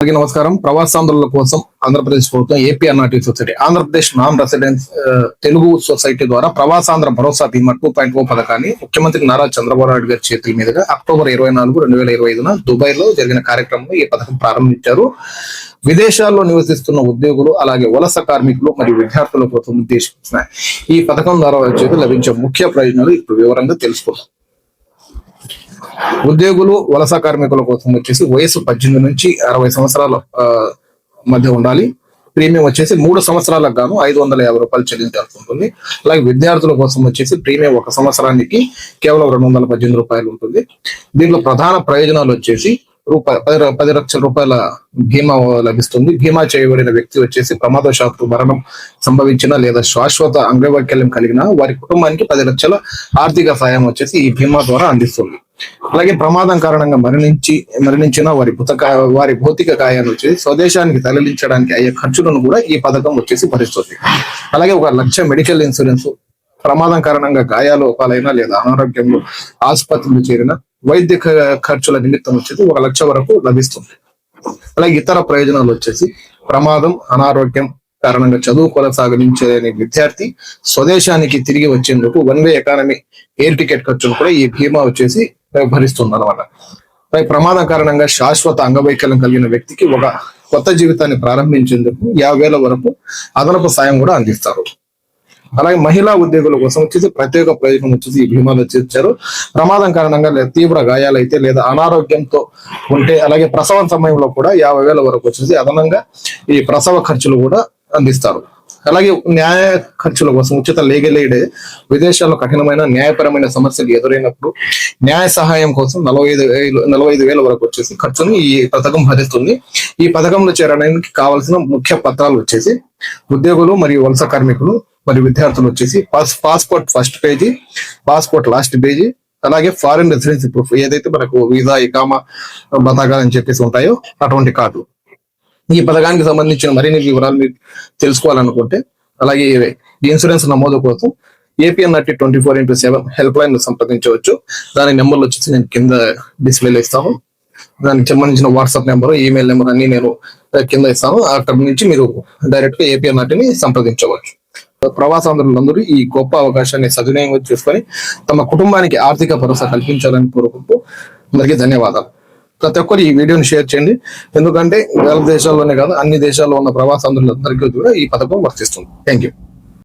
అందరికీ నమస్కారం. ప్రవాసాంధ్రుల కోసం ఆంధ్రప్రదేశ్ ప్రభుత్వం AP అన్నాటి society Andhra Pradesh non residence Telugu society ద్వారా ప్రవాసాంధ్ర భరోసా బీమా టూ పాయింట్ ఓ పథకాన్ని ముఖ్యమంత్రి నారా చంద్రబాబు నాయుడు గారి చేతుల మీదుగా అక్టోబర్ ఇరవై నాలుగు రెండు వేల ఇరవై ఐదున దుబాయ్లో జరిగిన కార్యక్రమంలో ఈ పథకం ప్రారంభించారు. విదేశాల్లో నివసిస్తున్న ఉద్యోగులు అలాగే వలస కార్మికులు మరియు విద్యార్థుల కోసం ఉద్దేశించిన ఈ పథకం ద్వారా వచ్చేది లభించే ముఖ్య ప్రయోజనాలు ఇప్పుడు వివరంగా తెలుసుకుందాం. ఉద్యోగులు వలస కార్మికుల కోసం వచ్చేసి వయసు పద్దెనిమిది నుంచి అరవై సంవత్సరాల మధ్య ఉండాలి. ప్రీమియం వచ్చేసి మూడు సంవత్సరాలకు గాను ఐదు వందల యాభై రూపాయలు చెల్లించాల్సి ఉంటుంది. అలాగే విద్యార్థుల కోసం వచ్చేసి ప్రీమియం ఒక సంవత్సరానికి కేవలం రెండు వందల పద్దెనిమిది రూపాయలు ఉంటుంది. దీంట్లో ప్రధాన ప్రయోజనాలు వచ్చేసి రూపాయ పది పది లక్షల రూపాయల బీమా లభిస్తుంది. బీమా చేయబడిన వ్యక్తి వచ్చేసి ప్రమాదశాత్తు మరణం సంభవించిన లేదా శాశ్వత అంగవైకల్యం కలిగిన వారి కుటుంబానికి పది లక్షల ఆర్థిక సాయం వచ్చేసి ఈ బీమా ద్వారా అందిస్తుంది. అలాగే ప్రమాదం కారణంగా మరణించి మరణించిన వారి భూతక వారి భౌతిక కాయాన్ని వచ్చేసి స్వదేశానికి తరలించడానికి అయ్యే ఖర్చులను కూడా ఈ పథకం వచ్చేసి భరిస్తుంది. అలాగే ఒక లక్ష మెడికల్ ఇన్సూరెన్స్ ప్రమాదం కారణంగా గాయాలు పాలైన లేదా అనారోగ్యంలో ఆసుపత్రులు చేరిన వైద్య ఖర్చుల నిమిత్తం వచ్చేసి ఒక లక్ష వరకు లభిస్తుంది. అలాగే ఇతర ప్రయోజనాలు వచ్చేసి ప్రమాదం అనారోగ్యం కారణంగా చదువు కొనసాగించలేని విద్యార్థి స్వదేశానికి తిరిగి వచ్చేందుకు one way economy air ticket ఖర్చును కూడా ఈ బీమా వచ్చేసి భరిస్తుంది అనమాట ప్రమాదం కారణంగా శాశ్వత అంగవైకల్యం కలిగిన వ్యక్తికి ఒక కొత్త జీవితాన్ని ప్రారంభించేందుకు యాభై వేల వరకు అదనపు సాయం కూడా అందిస్తారు. అలాగే మహిళా ఉద్యోగుల కోసం వచ్చేసి ప్రత్యేక ప్రయోజనం వచ్చేసి ఈ బీమాలు చేర్చారు. ప్రమాదం కారణంగా లేదా తీవ్ర గాయాలైతే లేదా అనారోగ్యంతో ఉంటే అలాగే ప్రసవం సమయంలో కూడా యాభై వేల వరకు వచ్చేసి అదనంగా ఈ ప్రసవ ఖర్చులు కూడా అందిస్తారు. అలాగే న్యాయ ఖర్చుల కోసం ఉచిత లేగలేడే విదేశాల్లో కఠినమైన న్యాయపరమైన సమస్యలు ఎదురైనప్పుడు న్యాయ సహాయం కోసం నలభై ఐదు వేలు నలభై ఐదు వేల వరకు వచ్చేసి ఖర్చుని ఈ పథకం భరిస్తుంది. ఈ పథకంలో చేరడానికి కావాల్సిన ముఖ్య పత్రాలు వచ్చేసి ఉద్యోగులు మరియు వలస కార్మికులు మరియు విద్యార్థులు వచ్చేసి pass passport first page passport last page అలాగే ఫారిన్ రెసిడెన్సీ ప్రూఫ్ ఏదైతే మనకు వీసా ఇకామా బతాగా అని చెప్పేసి ఉంటాయో అటువంటి కార్డు. ఈ పథకానికి సంబంధించిన మరిన్ని వివరాలు మీరు తెలుసుకోవాలనుకుంటే అలాగే ఈ ఇన్సూరెన్స్ నమోదు కోసం APNRT twenty four into seven help line సంప్రదించవచ్చు. దాని నెంబర్లు వచ్చేసి నేను కింద డిస్ప్లేలో ఇస్తాను. దానికి సంబంధించిన వాట్సాప్ నెంబర్ ఈమెయిల్ నెంబర్ అన్ని నేను కింద ఇస్తాను. అక్కడి నుంచి మీరు డైరెక్ట్గా ఏపీఎన్ఆర్టీని సంప్రదించవచ్చు. ప్రవాసాంధ్రులందరూ ఈ గొప్ప అవకాశాన్ని సద్వినియోగం చేసుకొని తమ కుటుంబానికి ఆర్థిక భరోసా కల్పించాలని కోరుకుంటూ అందరికీ ధన్యవాదాలు. ప్రతి ఒక్కరు ఈ వీడియోని షేర్ చేయండి. ఎందుకంటే గల్ఫ్ దేశాల్లోనే కాదు అన్ని దేశాల్లో ఉన్న ప్రవాసాంధ్రులందరికీ కూడా ఈ పథకం వర్తిస్తుంది. Thank you